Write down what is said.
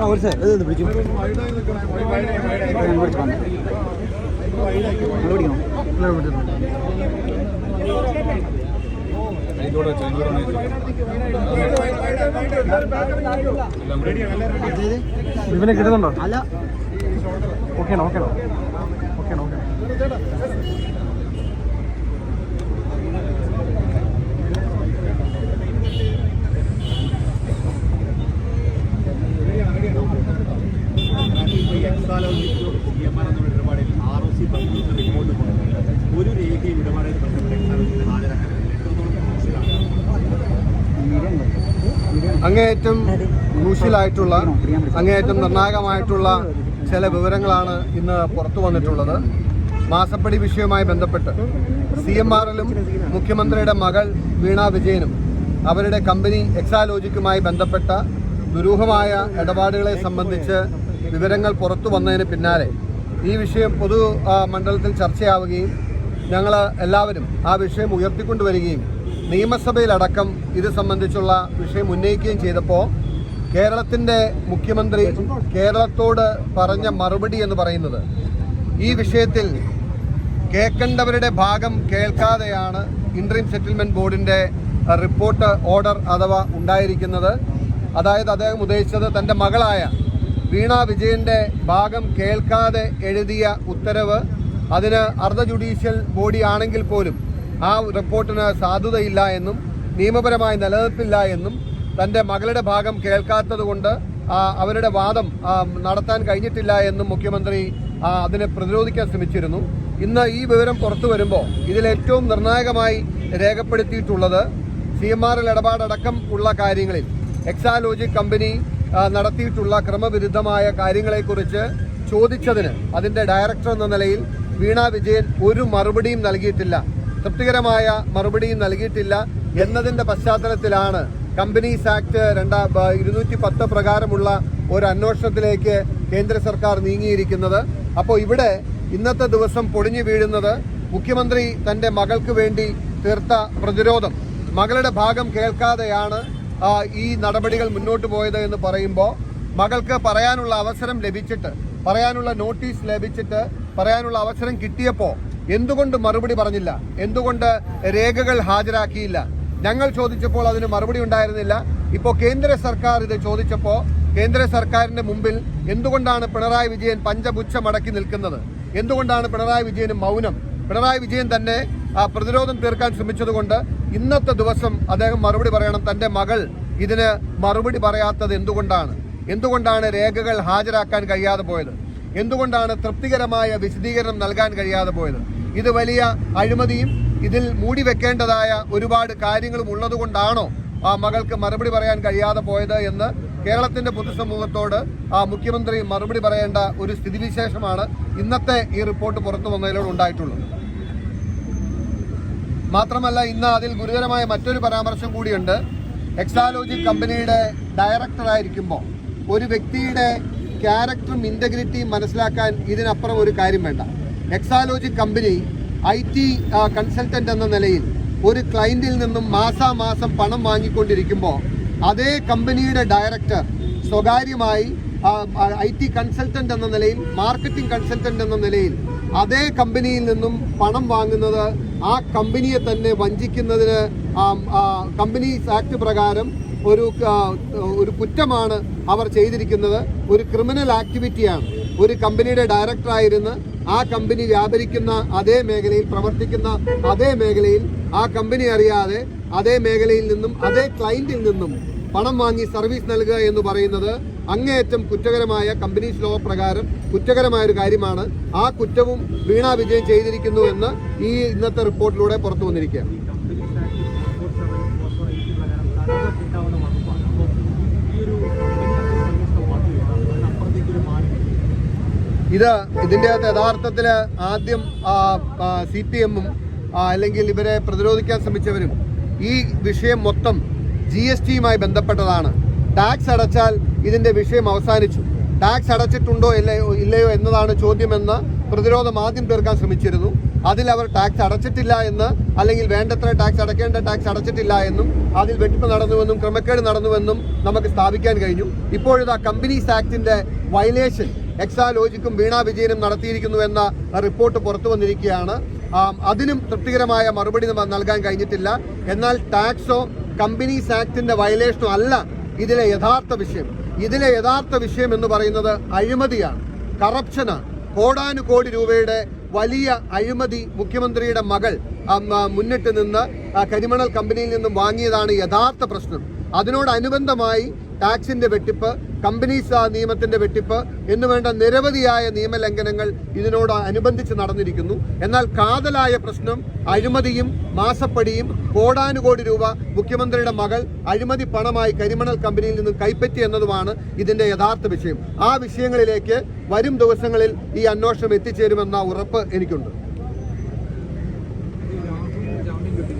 ആ ഒരു സാർ ഇത് പിടിക്കും. ഇവനെ കിട്ടുന്നുണ്ടോ? അല്ല. ഓക്കെയാണോ ഓക്കെയാണോ ഓക്കെയാണോ ഓക്കെ ക്രൂഷ്യലാണ് അങ്ങേയറ്റം ക്രൂഷ്യലായിട്ടുള്ള അങ്ങേയറ്റം നിർണായകമായിട്ടുള്ള ചില വിവരങ്ങളാണ് ഇന്ന് പുറത്തു വന്നിട്ടുള്ളത്. മാസപ്പടി വിഷയവുമായി ബന്ധപ്പെട്ട് സി എം ആറിലും മുഖ്യമന്ത്രിയുടെ മകൾ വീണ വിജയനും അവരുടെ കമ്പനി എക്സാലോജിക്കുമായി ബന്ധപ്പെട്ട ദുരൂഹമായ ഇടപാടുകളെ സംബന്ധിച്ച് വിവരങ്ങൾ പുറത്തു വന്നതിന് പിന്നാലെ ഈ വിഷയം പൊതു മണ്ഡലത്തിൽ ചർച്ചയാവുകയും ഞങ്ങൾ എല്ലാവരും ആ വിഷയം ഉയർത്തിക്കൊണ്ടുവരികയും നിയമസഭയിലടക്കം ഇത് സംബന്ധിച്ചുള്ള വിഷയം ഉന്നയിക്കുകയും ചെയ്തപ്പോൾ കേരളത്തിന്റെ മുഖ്യമന്ത്രി കേരളത്തോട് പറഞ്ഞ മറുപടി എന്ന് പറയുന്നത് ഈ വിഷയത്തിൽ കേൾക്കേണ്ടവരുടെ ഭാഗം കേൾക്കാതെയാണ് ഇൻട്രീം സെറ്റിൽമെന്റ് ബോർഡിന്റെ റിപ്പോർട്ട് ഓർഡർ അഥവാ ഉണ്ടായിരിക്കുന്നത്. അതായത് അദ്ദേഹം ഉദ്ദേശിച്ചത് തന്റെ മകളായ വീണ വിജയന്റെ ഭാഗം കേൾക്കാതെ എഴുതിയ ഉത്തരവ്. അതിന് അർദ്ധ ജുഡീഷ്യൽ ബോഡി ആണെങ്കിൽ പോലും ആ റിപ്പോർട്ടിന് സാധുതയില്ല എന്നും നിയമപരമായി നിലനിൽപ്പില്ല എന്നും തന്റെ മകളുടെ ഭാഗം കേൾക്കാത്തതുകൊണ്ട് അവരുടെ വാദം നടത്താൻ കഴിഞ്ഞിട്ടില്ല എന്നും മുഖ്യമന്ത്രി അതിനെ പ്രതിരോധിക്കാൻ ശ്രമിച്ചിരുന്നു. ഇന്ന് ഈ വിവരം പുറത്തു വരുമ്പോൾ ഇതിൽ ഏറ്റവും നിർണായകമായി രേഖപ്പെടുത്തിയിട്ടുള്ളത് സി എം ആർ എൽ ഇടപാടടക്കം ഉള്ള കാര്യങ്ങളിൽ എക്സാലോജി കമ്പനി നടത്തിയിട്ടുള്ള ക്രമവിരുദ്ധമായ കാര്യങ്ങളെക്കുറിച്ച് ചോദിച്ചതിന് അതിന്റെ ഡയറക്ടർ എന്ന നിലയിൽ വീണ വിജയൻ ഒരു മറുപടിയും നൽകിയിട്ടില്ല. തൃപ്തികരമായ മറുപടിയും നൽകിയിട്ടില്ല എന്നതിന്റെ പശ്ചാത്തലത്തിലാണ് കമ്പനീസ് ആക്ട് രണ്ടാ ഇരുന്നൂറ്റി പത്ത് പ്രകാരമുള്ള ഒരു അന്വേഷണത്തിലേക്ക് കേന്ദ്ര സർക്കാർ നീങ്ങിയിരിക്കുന്നത്. അപ്പോൾ ഇവിടെ ഇന്നത്തെ ദിവസം പൊടിഞ്ഞു വീഴുന്നത് മുഖ്യമന്ത്രി തന്റെ മകൾക്ക് വേണ്ടി തീർത്ത പ്രതിരോധം. മകളുടെ ഭാഗം കേൾക്കാതെയാണ് ഈ നടപടികൾ മുന്നോട്ട് പോയത് എന്ന് പറയുമ്പോൾ മകൾക്ക് പറയാനുള്ള അവസരം ലഭിച്ചിട്ട് പറയാനുള്ള നോട്ടീസ് ലഭിച്ചിട്ട് പറയാനുള്ള അവസരം കിട്ടിയപ്പോൾ എന്തുകൊണ്ട് മറുപടി പറഞ്ഞില്ല? എന്തുകൊണ്ട് രേഖകൾ ഹാജരാക്കിയില്ല? ഞങ്ങൾ ചോദിച്ചപ്പോൾ അതിന് മറുപടി ഉണ്ടായിരുന്നില്ല. ഇപ്പോൾ കേന്ദ്ര സർക്കാർ ഇത് ചോദിച്ചപ്പോൾ കേന്ദ്ര സർക്കാരിന്റെ മുമ്പിൽ എന്തുകൊണ്ടാണ് പിണറായി വിജയൻ പഞ്ചപുച്ഛ മടക്കി നിൽക്കുന്നത്? എന്തുകൊണ്ടാണ് പിണറായി വിജയന് മൗനം? പിണറായി വിജയൻ തന്നെ ആ പ്രതിരോധം തീർക്കാൻ ശ്രമിച്ചതുകൊണ്ട് ഇന്നത്തെ ദിവസം അദ്ദേഹം മറുപടി പറയണം. തന്റെ മകൾ ഇതിന് മറുപടി പറയാത്തത് എന്തുകൊണ്ടാണ്? എന്തുകൊണ്ടാണ് രേഖകൾ ഹാജരാക്കാൻ കഴിയാതെ പോയത്? എന്തുകൊണ്ടാണ് തൃപ്തികരമായ വിശദീകരണം നൽകാൻ കഴിയാതെ പോയത്? ഇത് വലിയ അഴിമതിയും ഇതിൽ മൂടി വെക്കേണ്ടതായ ഒരുപാട് കാര്യങ്ങളും ഉള്ളതുകൊണ്ടാണോ ആ മകൾക്ക് മറുപടി പറയാൻ കഴിയാതെ പോയത് എന്ന് കേരളത്തിന്റെ പൊതുസമൂഹത്തോട് ആ മുഖ്യമന്ത്രി മറുപടി പറയേണ്ട ഒരു സ്ഥിതിവിശേഷമാണ് ഇന്നത്തെ ഈ റിപ്പോർട്ട് പുറത്തു വന്നതിലൂടെ ഉണ്ടായിട്ടുള്ളത്. മാത്രമല്ല ഇന്ന് അതിൽ ഗുരുതരമായ മറ്റൊരു പരാമർശം കൂടിയുണ്ട്. എക്സാലോജി കമ്പനിയുടെ ഡയറക്ടറായിരിക്കുമ്പോൾ ഒരു വ്യക്തിയുടെ ക്യാരക്ടറും ഇന്റഗ്രിറ്റിയും മനസ്സിലാക്കാൻ ഇതിനപ്പുറം ഒരു കാര്യം വേണ്ട. Exalogic company I T consultant എന്ന നിലയിൽ ഒരു ക്ലയന്റിൽ നിന്നും മാസാമാസം പണം വാങ്ങിക്കൊണ്ടിരിക്കുമ്പോൾ അതേ കമ്പനിയുടെ ഡയറക്ടർ സ്വകാര്യമായി ഐ ടി കൺസൾട്ടന്റ് എന്ന നിലയിൽ മാർക്കറ്റിംഗ് കൺസൾട്ടന്റ് എന്ന നിലയിൽ അതേ കമ്പനിയിൽ നിന്നും പണം വാങ്ങുന്നത് ആ കമ്പനിയെ തന്നെ വഞ്ചിക്കുന്നതിന് കമ്പനീസ് ആക്ട് പ്രകാരം ഒരു ഒരു കുറ്റമാണ് അവർ ചെയ്തിരിക്കുന്നത്. ഒരു ക്രിമിനൽ ആക്ടിവിറ്റിയാണ്. ഒരു കമ്പനിയുടെ ഡയറക്ടറായിരുന്ന് ആ കമ്പനി വ്യാപരിക്കുന്ന അതേ മേഖലയിൽ പ്രവർത്തിക്കുന്ന അതേ മേഖലയിൽ ആ കമ്പനി അറിയാതെ അതേ മേഖലയിൽ നിന്നും അതേ ക്ലയന്റിൽ നിന്നും പണം വാങ്ങി സർവീസ് നൽകുക എന്ന് പറയുന്നത് അങ്ങേയറ്റം കുറ്റകരമായ കമ്പനീസ് ലോ പ്രകാരം കുറ്റകരമായ ഒരു കാര്യമാണ് ആ കുറ്റവും വീണ വിജയൻ ചെയ്തിരിക്കുന്നു എന്ന് ഈ ഇന്നത്തെ റിപ്പോർട്ടിലൂടെ പുറത്തു വന്നിരിക്കുകയാണ്. ഇത് ഇതിന്റെ അകത്ത് യഥാർത്ഥത്തിൽ ആദ്യം സി പി എമ്മും അല്ലെങ്കിൽ ഇവരെ പ്രതിരോധിക്കാൻ ശ്രമിച്ചവരും ഈ വിഷയം മൊത്തം ജി എസ് ടിയുമായി ബന്ധപ്പെട്ടതാണ്. ടാക്സ് അടച്ചാൽ ഇതിന്റെ വിഷയം അവസാനിച്ചു. ടാക്സ് അടച്ചിട്ടുണ്ടോ ഇല്ലയോ എന്നതാണ് ചോദ്യമെന്ന് പ്രതിരോധം ആദ്യം തീർക്കാൻ ശ്രമിച്ചിരുന്നു. അതിൽ അവർ ടാക്സ് അടച്ചിട്ടില്ല എന്ന് അല്ലെങ്കിൽ വേണ്ടത്ര ടാക്സ് അടക്കേണ്ട ടാക്സ് അടച്ചിട്ടില്ല എന്നും അതിൽ വെട്ടിപ്പ് നടന്നുവെന്നും ക്രമക്കേട് നടന്നുവെന്നും നമുക്ക് സ്ഥാപിക്കാൻ കഴിഞ്ഞു. ഇപ്പോഴിതാ കമ്പനീസ് ആക്ടിന്റെ വയലേഷൻ എക്സാലോജിക്കും വീണ വിജയനും നടത്തിയിരിക്കുന്നു എന്ന റിപ്പോർട്ട് പുറത്തു വന്നിരിക്കുകയാണ്. അതിനും തൃപ്തികരമായ മറുപടി നൽകാൻ കഴിഞ്ഞിട്ടില്ല. എന്നാൽ ടാക്സോ കമ്പനീസ് ആക്ടിന്റെ വയലേഷനോ അല്ല ഇതിലെ യഥാർത്ഥ വിഷയം. ഇതിലെ യഥാർത്ഥ വിഷയം എന്ന് പറയുന്നത് അഴിമതിയാണ്. കറപ്ഷനാണ് കോടാനുകോടി രൂപയുടെ വലിയ അഴിമതി മുഖ്യമന്ത്രിയുടെ മകൾ മുന്നിട്ട് നിന്ന് കരിമണൽ കമ്പനിയിൽ നിന്നും വാങ്ങിയതാണ് യഥാർത്ഥ പ്രശ്നം. അതിനോടനുബന്ധമായി ടാക്സിന്റെ വെട്ടിപ്പ് കമ്പനീസ് നിയമത്തിന്റെ വെട്ടിപ്പ് എന്നു വേണ്ട നിരവധിയായ നിയമലംഘനങ്ങൾ ഇതിനോട് അനുബന്ധിച്ച് നടന്നിരിക്കുന്നു. എന്നാൽ കാതലായ പ്രശ്നം അഴിമതിയും മാസപ്പടിയും കോടാനുകോടി രൂപ മുഖ്യമന്ത്രിയുടെ മകൾ അഴിമതി പണമായി കരിമണൽ കമ്പനിയിൽ നിന്നും കൈപ്പറ്റി എന്നതുമാണ് ഇതിന്റെ യഥാർത്ഥ വിഷയം. ആ വിഷയങ്ങളിലേക്ക് വരും ദിവസങ്ങളിൽ ഈ അന്വേഷണം എത്തിച്ചേരുമെന്ന ഉറപ്പ് എനിക്കുണ്ട്.